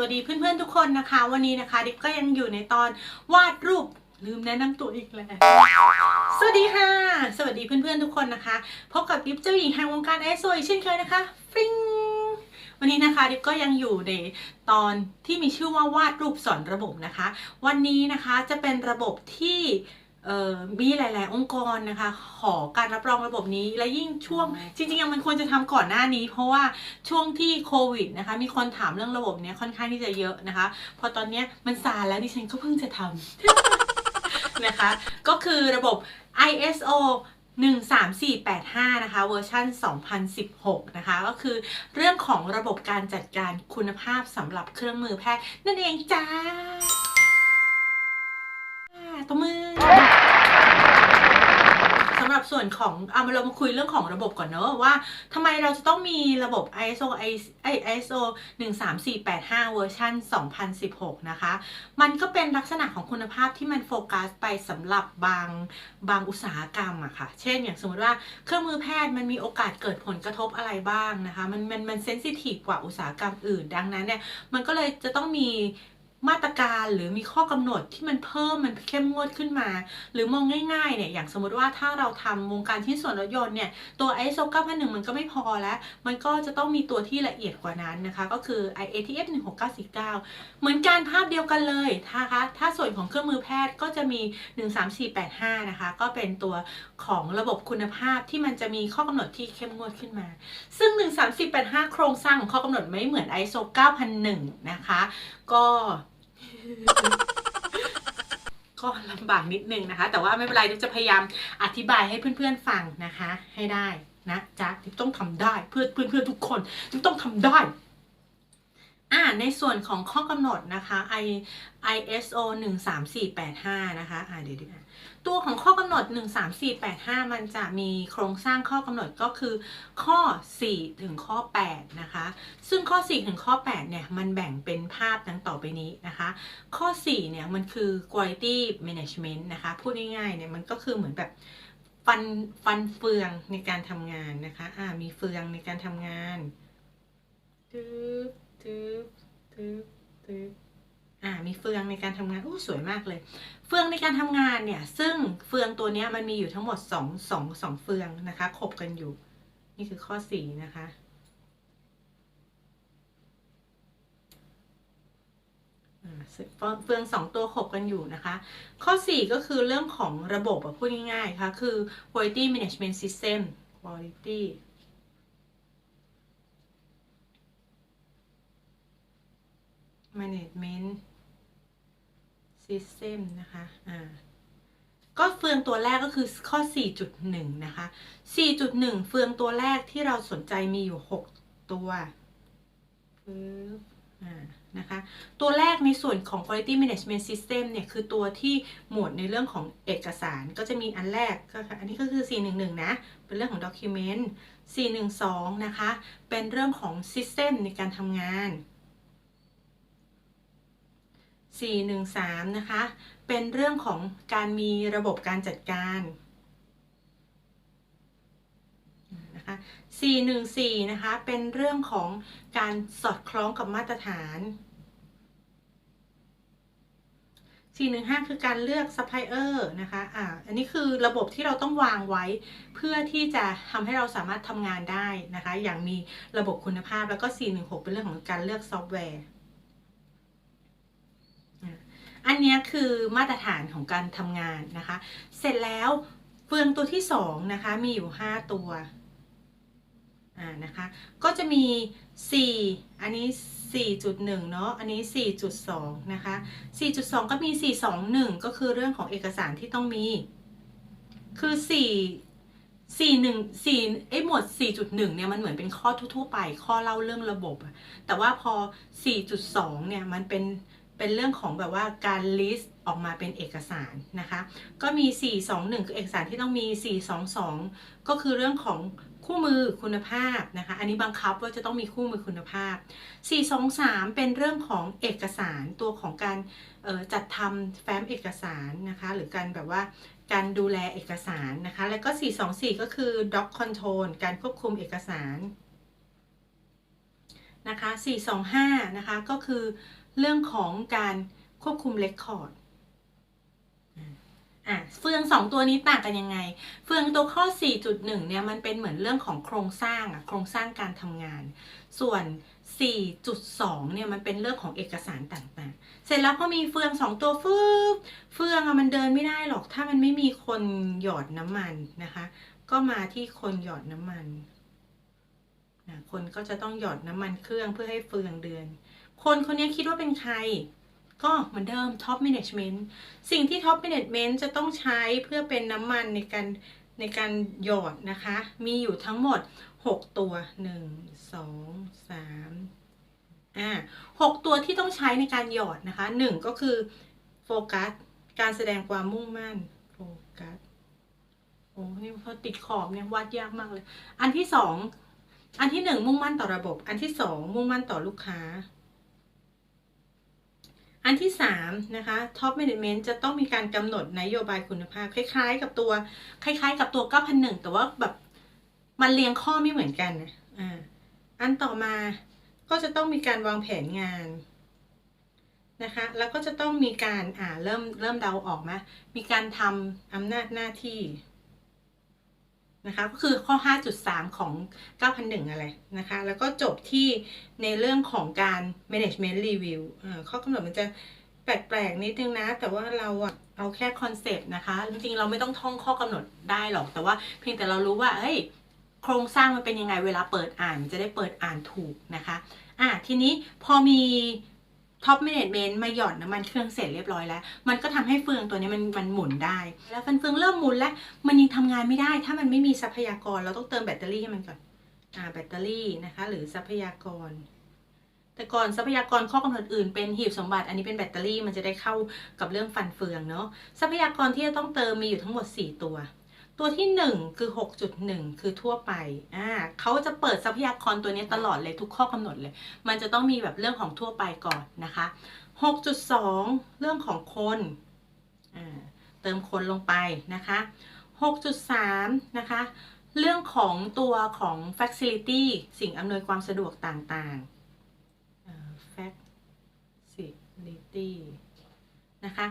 วัสดีเพื่อนๆทุกคนนะคะ วันนี้นะคะดิกก็ยังอยู่ในตอนวาดรูปลืมแนะนำตัวอีกแล้ว สวัสดีค่ะ สวัสดีเพื่อนๆทุกคนนะคะพบกับดิฟเจ้าหญิงแห่งวงการไอโซอีกเช่นเคยนะคะฟริงวันนี้นะคะดิฟก็ยังอยู่ในตอนที่มีชื่อว่าวาดรูปสอนระบบนะคะ วันนี้นะคะจะเป็นระบบที่ มีหลาย ๆ องค์กรนะคะ ขอการรับรองระบบนี้ และยิ่งช่วงจริงๆอะมันควรจะทำก่อนหน้านี้ เพราะว่าช่วงที่โควิดนะคะ มีคนถามเรื่องระบบเนี้ยค่อนข้างที่จะเยอะนะคะ พอตอนเนี้ยมันซาแล้วดิฉันก็เพิ่งจะทำนะคะ ก็คือระบบ ISO 13485 นะคะเวอร์ชัน2016 นะคะ ก็คือเรื่องของระบบการจัดการคุณภาพสำหรับเครื่องมือแพทย์นั่นเองจ้าตัวมือ ส่วนของเอามาเรามาคุยเรื่องของระบบก่อนเนอะว่าทำไมเราจะต้องมีระบบ ISO ISO 13485 เวอร์ชัน2016 นะคะ มันก็เป็นลักษณะของคุณภาพที่มันโฟกัสไปสำหรับบางบางอุตสาหกรรมอะค่ะ เช่นอย่างสมมติว่าเครื่องมือแพทย์มันมีโอกาสเกิดผลกระทบอะไรบ้างนะคะ มันมันมันเซนซิทีฟกว่าอุตสาหกรรมอื่น ดังนั้นเนี่ยมันก็เลยจะต้องมี มาตรการหรือมีข้อกำหนดที่มันเพิ่มมันเข้มงวดขึ้นมา หรือมองง่ายๆเนี่ยอย่างสมมติว่าถ้าเราทำวงการชิ้นส่วนรถยนต์เนี่ยตัว ISO 9001 มันก็ไม่พอแล้ว มันก็จะต้องมีตัวที่ละเอียดกว่านั้นนะคะ ก็คือ IATF 16949 เหมือนการภาพเดียวกันเลยนะคะถ้าส่วนของเครื่องมือแพทย์ก็จะมี 13485 นะคะ ก็เป็นตัวของระบบคุณภาพที่มันจะมีข้อกำหนดที่เข้มงวดขึ้นมา ซึ่ง 13485 โครงสร้างของข้อกำหนดไม่เหมือน ISO 9001 นะคะ ก็ก็ลำบากนิดนึงนะคะ แต่ว่าไม่เป็นไรจะพยายามอธิบายให้เพื่อนๆฟังนะคะ ให้ได้นะจ๊ะดิบต้องทำได้เพื่อเพื่อนๆทุกคนดิบต้องทำได้อ่าในส่วนของข้อกำหนดนะคะ I ISO 13485 นะคะ อ่าเดี๋ยวดิ ตัวของข้อกำหนด 13485 มันจะมีโครงสร้างข้อกำหนดก็คือข้อ 4 ถึงข้อ 8 นะคะ ซึ่งข้อ 4 ถึงข้อ 8 เนี่ย มันแบ่งเป็นภาพดังต่อไปนี้นะคะ ข้อ 4 เนี่ย มันคือ quality management นะคะ พูดง่ายๆ เนี่ย มันก็คือเหมือนแบบฟันฟันเฟืองในการทำงานนะคะ อ่า มีเฟืองในการทำงานทึบทึบทึบทึบ อ่ามีเฟืองในการทำงานโอ้สวยมากเลย เฟืองในการทำงานเนี่ย ซึ่งเฟืองตัวนี้มันมีอยู่ทั้งหมด2 2 2เฟืองนะคะ ขบกันอยู่ นี่คือข้อ4นะคะ เฟืองสองตัวขบกันอยู่นะคะ ข้อ 4 ก็คือเรื่องของระบบพูดง่ายๆค่ะคือ quality management system quality management system นะคะอ่าก็เฟืองตัวแรกก็คือข้อ 4.1 นะคะ 4.1 เฟืองตัวแรกที่เราสนใจมีอยู่ 6 ตัวอ่านะคะ ตัวแรกในส่วนของ quality management system เนี่ย คือตัวที่หมวดในเรื่องของเอกสาร ก็จะมีอันแรกก็อันนี้ก็คือ 411 นะ เป็นเรื่องของ document 412 นะคะ เป็นเรื่องของ system ในการทำงาน 413 นะคะ เป็นเรื่องของการมีระบบการจัดการนะคะ414 นะคะ เป็นเรื่องของการสอดคล้องกับมาตรฐาน 415 คือการเลือกซัพพลายเออร์นะคะอ่าอันนี้คือระบบที่เราต้องวางไว้ เพื่อที่จะทำให้เราสามารถทำงานได้นะคะ อย่างมีระบบคุณภาพแล้วก็ 416 เป็นเรื่องของการเลือกซอฟต์แวร์ อันนี้คือมาตรฐานของการทำงานนะคะ เสร็จแล้วเฟืองตัวที่2นะคะมีอยู่ 5 ตัวอ่านะคะก็จะมี 4 อันนี้ 4.1 เนาะอันนี้ 4.2 นะคะ 4.2 ก็มี 421 ก็คือเรื่องของเอกสารที่ต้องมี คือ 4 4 1 4ไอ้หมวด 4.1 เนี่ยมันเหมือนเป็นข้อทั่วๆไปข้อเล่าเรื่องระบบอะแต่ว่าพอ 4.2 เนี่ยมันเป็น เป็นเรื่องของแบบว่าการ list ออกมาเป็นเอกสารนะคะ ก็มี 421 คือเอกสารที่ต้องมี 422 ก็คือเรื่องของคู่มือคุณภาพนะคะ อันนี้บังคับว่าจะต้องมีคู่มือคุณภาพ 423 เป็นเรื่องของเอกสารตัวของการจัดทำแฟ้มเอกสารนะคะ หรือการแบบว่าการดูแลเอกสารนะคะ แล้วก็ 424 ก็คือ doc control การควบคุมเอกสารนะคะ 425 นะคะ ก็คือ เรื่องของการควบคุมเรคคอร์ดอะเฟืองสองตัวนี้ต่างกันยังไง เฟืองตัวข้อ 4.1 เนี่ยมันเป็นเหมือนเรื่องของโครงสร้างอะโครงสร้างการทำงาน ส่วน 4.2 เนี่ยมันเป็นเรื่องของเอกสารต่างๆ เสร็จแล้วพอมีเฟืองสองตัวฟืบเฟืองอะมันเดินไม่ได้หรอกถ้ามันไม่มีคนหยอดน้ำมันนะคะ ก็มาที่คนหยอดน้ำมันนะคนก็จะต้องหยอดน้ำมันเครื่องเพื่อให้เฟืองเดิน คนคนนี้คิดว่าเป็นใคร ก็เหมือนเดิม Top Management สิ่งที่ Top Management จะต้องใช้เพื่อเป็นน้ำมันในการในการหยอดนะคะ มีอยู่ทั้งหมด 6 ตัว 1 2 3อ่า6ตัวที่ต้องใช้ในการหยอดนะคะ 1 ก็คือโฟกัส การแสดงความมุ่งมั่น โฟกัส โอ้นี่พอติดขอบเนี่ยวาดยากมากเลย อันที่สองอันที่หนึ่งมุ่งมั่นต่อระบบ อันที่สองมุ่งมั่นต่อลูกค้า อันที่สามนะคะ Top Management จะต้องมีการกำหนดนโยบายคุณภาพ คล้าย ๆ กับตัว คล้าย ๆ กับตัว 9,001 แต่ว่าแบบมันเรียงข้อไม่เหมือนกันนะอ่าอันต่อมาก็จะต้องมีการวางแผนงานนะคะ แล้วก็จะต้องมีการอ่าเริ่มเริ่มเดาออกไหมมีการทำอำนาจหน้าที่ นะคะก็คือข้อ 5.3 ของ 9,001 อะไรนะคะ แล้วก็จบที่ในเรื่องของการ management review อ่าข้อกำหนดมันจะแปลกๆนิดนึงนะ แต่ว่าเราอะเอาแค่คอนเซปต์นะคะ จริงๆ เราไม่ต้องท่องข้อกำหนดได้หรอก แต่ว่าเพียงแต่เรารู้ว่า เฮ้ย โครงสร้างมันเป็นยังไงเวลาเปิดอ่านมันจะได้เปิดอ่านถูกนะคะ อะทีนี้พอมี ท็อป a ม a น e m e n t มาหย่อนน้ำมันเครื่องเสร็จเรียบร้อยแล้ว มันก็ทำให้เฟืองตัวนี้มันมันหมุนได้ แล้วฟันเฟืองเริ่มหมุนแล้ว มันยังทำงานไม่ได้ ถ้ามันไม่มีทรัพยากรเราต้องเติมแบตเตอรี่ให้มันก่อนอ่าแบตเตอรี่นะคะ หรือทรัพยากร แต่ก่อนทรัพยากรข้อกำหนดอื่นเป็นหีบสมบัติ อันนี้เป็นแบตเตอรี่มันจะได้เข้ากับเรื่องฟันเฟืองเนาะทรัพยากรที่จะต้องเติมมีอยู่ทั้งหมด 4 ตัว ตัวที่ 1 คือ 6.1 คือทั่วไปอ่าเขาจะเปิดทรัพยากรตัวนี้ตลอดเลยทุกข้อกำหนดเลย มันจะต้องมีแบบเรื่องของทั่วไปก่อนนะคะ 6.2 เรื่องของคนอ่าเติมคนลงไปนะคะ 6.3 นะคะ เรื่องของตัวของ facility สิ่งอำนวยความสะดวกต่างๆอ่า facility นะคะ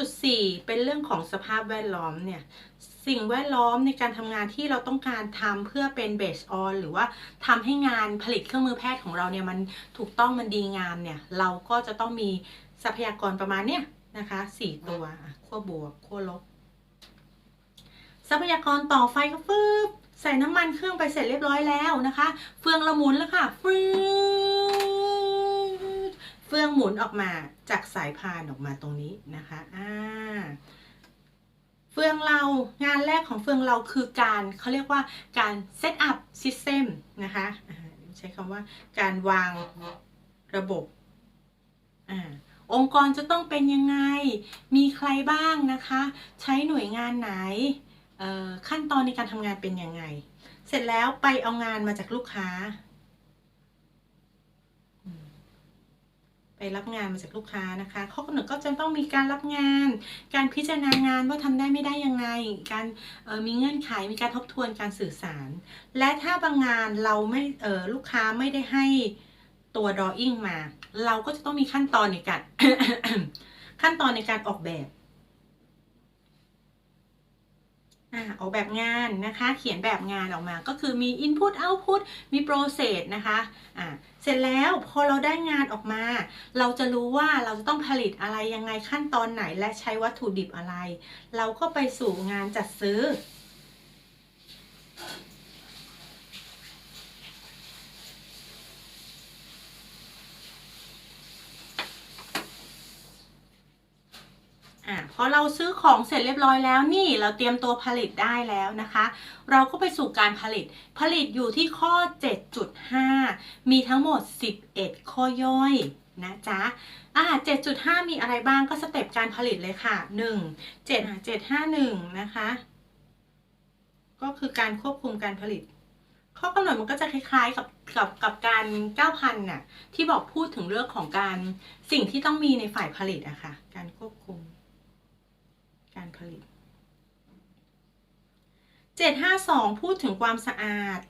6.4 เป็นเรื่องของสภาพแวดล้อมเนี่ย สิ่งแวดล้อมในการทำงานที่เราต้องการทำเพื่อเป็น base on หรือว่าทำให้งานผลิตเครื่องมือแพทย์ของเราเนี่ยมันถูกต้องมันดีงามเนี่ย เราก็จะต้องมีทรัพยากรประมาณเนี่ยนะคะสี่ตัวขั้วบวกขั้วลบ ทรัพยากรต่อไฟก็ฟึบใส่น้ำมันเครื่องไปเสร็จเรียบร้อยแล้วนะคะ เฟืองละหมุนแล้วค่ะฟึดเฟืองหมุนออกมาจากสายพานออกมาตรงนี้นะคะอ่า เฟืองเรางานแรกของเฟืองเราคือการเขาเรียกว่าการ set up system นะคะใช้คำว่าการวางระบบอ่าองค์กรจะต้องเป็นยังไง มีใครบ้างนะคะ ใช้หน่วยงานไหนขั้นตอนในการทำงานเป็นยังไง เสร็จแล้วไปเอางานมาจากลูกค้า ไปรับงานมาจากลูกค้านะคะ ข้อกำหนดก็จะต้องมีการรับงาน การพิจารณางานว่าทำได้ไม่ได้ยังไง การมีเงื่อนไข มีการทบทวนการสื่อสาร และถ้าบางงานเราไม่ลูกค้าไม่ได้ให้ตัว drawing มา เราก็จะต้องมีขั้นตอนในการขั้นตอนในการออกแบบ อออกแบบงานนะคะ เขียนแบบงานออกมาก็คือมี input output มี process นะคะอ่าเสร็จแล้วพอเราได้งานออกมา เราจะรู้ว่าเราจะต้องผลิตอะไรยังไงขั้นตอนไหนและใช้วัตถุดิบอะไร เราก็ไปสู่งานจัดซื้อ อะพอเราซื้อของเสร็จเรียบร้อยแล้วนี่เราเตรียมตัวผลิตได้แล้วนะคะ เราก็ไปสู่การผลิตผลิตอยู่ที่ข้อ 7.5 มีทั้งหมด 11 ข้อย่อยนะจ๊ะอ่า7.5 มีอะไรบ้างก็สเต็ปการผลิตเลยค่ะ 1 7 751 นะคะ ก็คือการควบคุมการผลิต ข้อกำหนดมันก็จะคล้ายๆกับกับกับการ 9,000น่ะที่บอกพูดถึงเรื่องของการสิ่งที่ต้องมีในฝ่ายผลิตอะค่ะ การควบคุม ผลิต 752 พูดถึงความสะอาด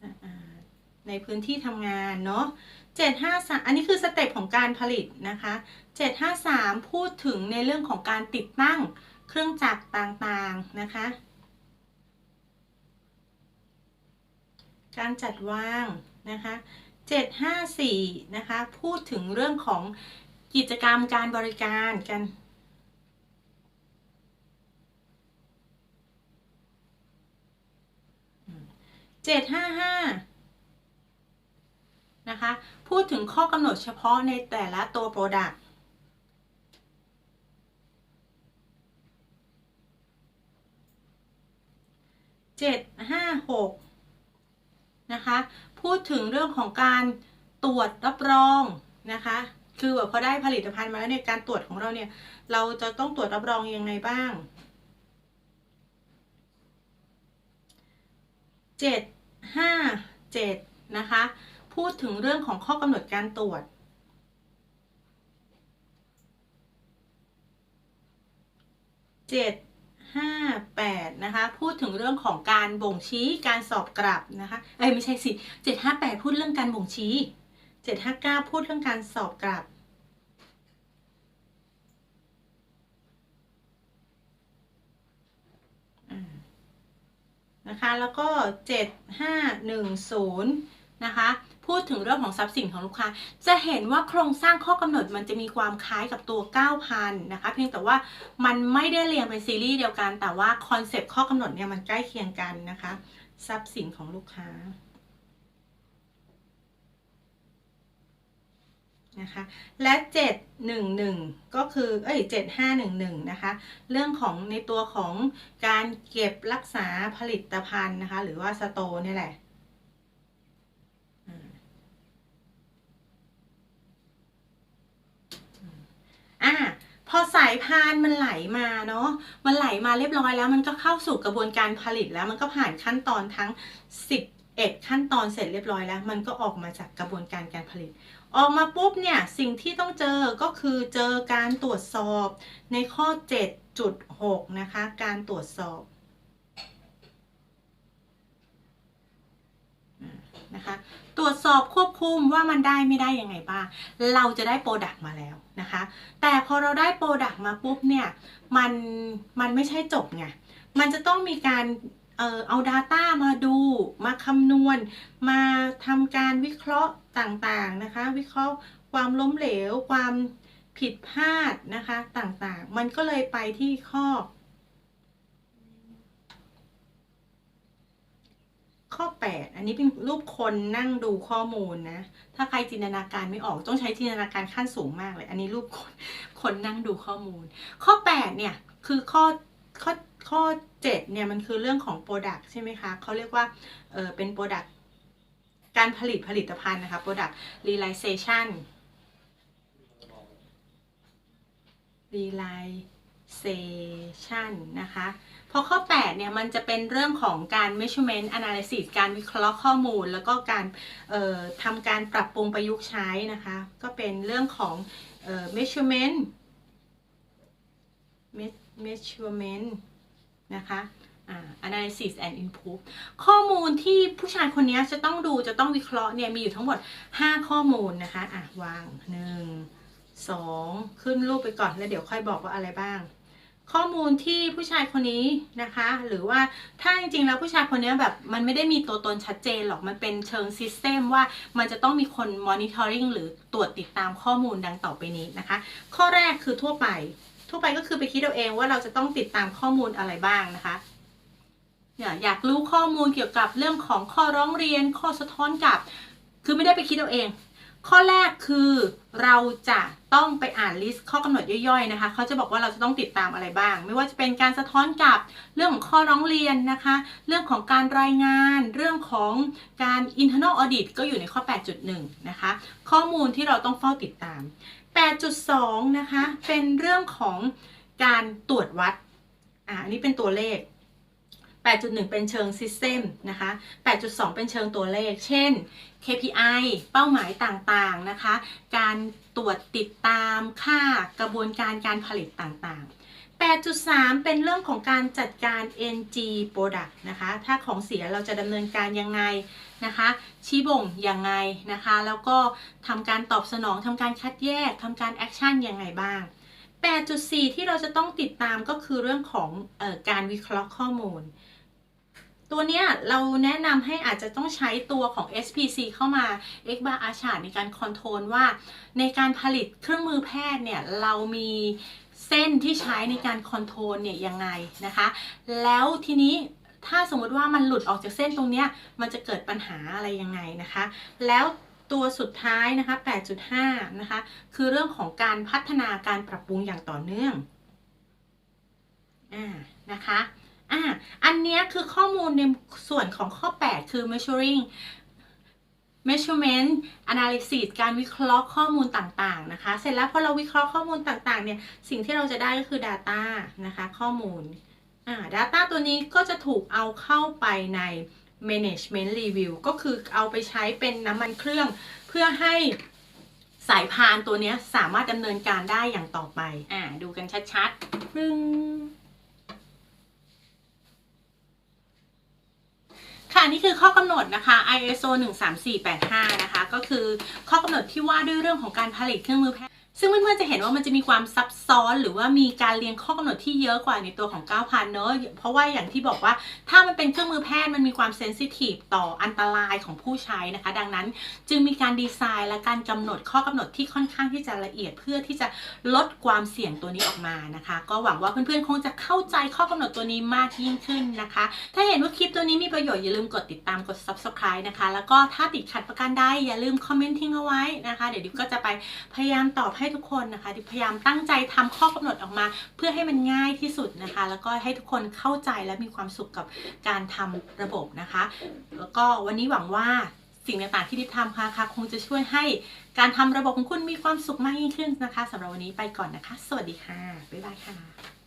สะอาด ในพื้นที่ทำงานเนาะ753 อันนี้คือสเต็ปของการผลิตนะคะ 753 พูดถึงในเรื่องของการติดตั้งเครื่องจักรต่างๆนะคะ การจัดวางนะคะ 754 นะคะ พูดถึงเรื่องของกิจกรรมการบริการกัน เจ็ดห้าห้านะคะ พูดถึงข้อกำหนดเฉพาะในแต่ละตัว Product เจ็ดห้าหกนะคะ พูดถึงเรื่องของการตรวจรับรองนะคะ คือแบบพอได้ผลิตภัณฑ์มาแล้วเนี่ยการตรวจของเราเนี่ย เราจะต้องตรวจรับรองยังไงบ้างเจ็ด ห้าเจ็ดนะคะ พูดถึงเรื่องของข้อกำหนดการตรวจ เจ็ดห้าแปดนะคะ พูดถึงเรื่องของการบ่งชี้การสอบกลับนะคะ เอ้ยไม่ใช่สิเจ็ดห้าแปดพูดเรื่องการบ่งชี้เจ็ดห้าเก้าพูดเรื่องการสอบกลับ นะคะแล้วก็ 7510 นะคะพูดถึงเรื่องของทรัพย์สินของลูกค้า จะเห็นว่าโครงสร้างข้อกำหนดมันจะมีความคล้ายกับตัว 9,000 นะคะ เพียงแต่ว่ามันไม่ได้เรียงเป็นซีรีส์เดียวกัน แต่ว่าคอนเซปต์ข้อกำหนดเนี่ยมันใกล้เคียงกันนะคะ ทรัพย์สินของลูกค้า นะคะ และ 711 ก็คือ เอ้ย 7511 นะคะ เรื่องของในตัวของการเก็บรักษาผลิตภัณฑ์นะคะ หรือว่าสโตร์นี่แหละอ่าพอสายพานมันไหลมาเนาะ มันไหลมาเรียบร้อยแล้ว มันก็เข้าสู่กระบวนการผลิตแล้ว มันก็ผ่านขั้นตอนทั้ง11ขั้นตอนเสร็จเรียบร้อยแล้ว มันก็ออกมาจากกระบวนการการผลิต ออกมาปุ๊บเนี่ยสิ่งที่ต้องเจอก็คือเจอการตรวจสอบในข้อ 7.6 นะคะ การตรวจสอบนะคะตรวจสอบควบคุมว่ามันได้ไม่ได้ยังไงบ้าง เราจะได้โปรดักต์มาแล้วนะคะ แต่พอเราได้โปรดักต์มาปุ๊บเนี่ย มัน มันไม่ใช่จบไง มันจะต้องมีการ เอ่อเอา Data มาดูมาคำนวณ มาทำการวิเคราะห์ต่างๆนะคะ วิเคราะห์ความล้มเหลว ความผิดพลาดนะคะต่างๆ มันก็เลยไปที่ข้อ ข้อ 8 อันนี้เป็นรูปคนนั่งดูข้อมูลนะ ถ้าใครจินตนาการไม่ออกต้องใช้จินตนาการขั้นสูงมากเลย อันนี้รูปคนคนนั่งดูข้อมูล ข้อ 8 เนี่ยคือข้อข้อ ข้อ 7 เนี่ยมันคือเรื่องของ Product ใช่ไหมคะเขาเรียกว่าเออเป็น Product การผลิตผลิตภัณฑ์นะคะ Product Realization Realization นะคะพอข้อ 8 เนี่ยมันจะเป็นเรื่องของการ measurement analysis การวิเคราะห์ข้อมูล แล้วก็การทำการปรับปรุงประยุกต์ใช้นะคะ ก็เป็นเรื่องของ measurement measurement นะคะ analysis and improve ข้อมูลที่ผู้ชายคนนี้จะต้องดูจะต้องวิเคราะห์เนี่ยมีอยู่ทั้งหมด 5 ข้อมูลนะคะอะวาง 1 2 ขึ้นรูปไปก่อนแล้วเดี๋ยวค่อยบอกว่าอะไรบ้าง ข้อมูลที่ผู้ชายคนนี้นะคะ หรือว่าถ้าจริงๆแล้วผู้ชายคนนี้แบบมันไม่ได้มีตัวตนชัดเจนหรอกมันเป็นเชิงซิสเต็มว่ามันจะต้องมีคนมอนิเตอร์ริงหรือตรวจติดตามข้อมูลดังต่อไปนี้นะคะ ข้อแรกคือทั่วไป ทั่วไปก็คือไปคิดเอาเองว่าเราจะต้องติดตามข้อมูลอะไรบ้างนะคะเนี่ยอยากรู้ข้อมูลเกี่ยวกับเรื่องของข้อร้องเรียนข้อสะท้อนกลับ คือไม่ได้ไปคิดเอาเอง ข้อแรกคือเราจะต้องไปอ่านลิสต์ข้อกำหนดย่อยๆนะคะเขาจะบอกว่าเราจะต้องติดตามอะไรบ้าง ไม่ว่าจะเป็นการสะท้อนกับเรื่องของข้อร้องเรียนนะคะ เรื่องของการรายงาน เรื่องของการ internal audit ก็อยู่ในข้อ 8.1 นะคะ ข้อมูลที่เราต้องเฝ้าติดตาม 8.2 นะคะ เป็นเรื่องของการตรวจวัดอ่าอันนี้เป็นตัวเลข 8.1 เป็นเชิง System นะคะ 8.2 เป็นเชิงตัวเลข เช่น KPI เป้าหมายต่างๆนะคะ การตรวจติดตามค่ากระบวนการการผลิตต่างๆ8.3 เป็นเรื่องของการจัดการ NG Product นะคะ ถ้าของเสียเราจะดำเนินการยังไงนะคะ ชี้บ่งยังไงนะคะ แล้วก็ทำการตอบสนองทำการคัดแยกทำการแอคชั่นยังไงบ้าง 8.4 ที่เราจะต้องติดตามก็คือเรื่องของออการวิเคราะห์ข้อมูล ตัวเนี้ยเราแนะนำให้อาจจะต้องใช้ตัวของ SPC เข้ามา X bar a r c h a r ในการคอนโทรลว่า ในการผลิตเครื่องมือแพทย์เนี่ยเรามีเส้นที่ใช้ในการคอนโทรลเนี่ยยังไงนะคะ แล้วทีนี้ถ้าสมมติว่ามันหลุดออกจากเส้นตรงเนี้ยมันจะเกิดปัญหาอะไรยังไงนะคะ แล้วตัวสุดท้ายนะคะ 8.5 นะคะ คือเรื่องของการพัฒนาการปรับปรุงอย่างต่อเนื่อง อ่า นะคะ อ่าอันเนี้ยคือข้อมูลในส่วนของข้อ 8 คือ measuring measurement analysis การวิเคราะห์ข้อมูลต่างๆนะคะ เสร็จแล้วพอเราวิเคราะห์ข้อมูลต่างๆ เนี่ย สิ่งที่เราจะได้ก็คือ data นะคะ ข้อมูลอ่า data ตัวนี้ก็จะถูกเอาเข้าไปใน management review ก็คือเอาไปใช้เป็นน้ำมันเครื่อง เพื่อให้สายพานตัวเนี้ยสามารถดำเนินการได้อย่างต่อไป อ่า ดูกันชัดๆปึ้ง ค่ะนี่คือข้อกำหนดนะคะ ISO 13485 นะคะ ก็คือข้อกำหนดที่ว่าด้วยเรื่องของการผลิตเครื่องมือแพทย์ ซึ่งเพื่อนๆจะเห็นว่ามันจะมีความซับซ้อนหรือว่ามีการเรียงข้อกำหนดที่เยอะกว่าในตัวของ 9,000 เนอะเพราะว่าอย่างที่บอกว่าถ้ามันเป็นเครื่องมือแพทย์มันมีความเซนซิทีฟต่ออันตรายของผู้ใช้นะคะ ดังนั้นจึงมีการดีไซน์และการกำหนดข้อกำหนดที่ค่อนข้างที่จะละเอียดเพื่อที่จะลดความเสี่ยงตัวนี้ออกมานะคะ ก็หวังว่าเพื่อนๆคงจะเข้าใจข้อกำหนดตัวนี้มากยิ่งขึ้นนะคะ ถ้าเห็นว่าคลิปตัวนี้มีประโยชน์อย่าลืมกดติดตามกด subscribe นะคะ แล้วก็ถ้าติดขัดประการใดอย่าลืมคอมเมนต์ทิ้งเอาไว้นะคะ เดี๋ยวดิวก็จะไปพยายามตอบให้ทุกคนนะคะดิพยายามตั้งใจทำข้อกำหนดออกมา เพื่อให้มันง่ายที่สุดนะคะ แล้วก็ให้ทุกคนเข้าใจและมีความสุขกับการทำระบบนะคะ แล้วก็วันนี้หวังว่าสิ่งต่างๆที่ดิวทำค่ะคงจะช่วยให้การทำระบบของคุณมีความสุขมากยิ่งขึ้นนะคะสำหรับวันนี้ไปก่อนนะคะ สวัสดีค่ะ บ๊ายบายค่ะ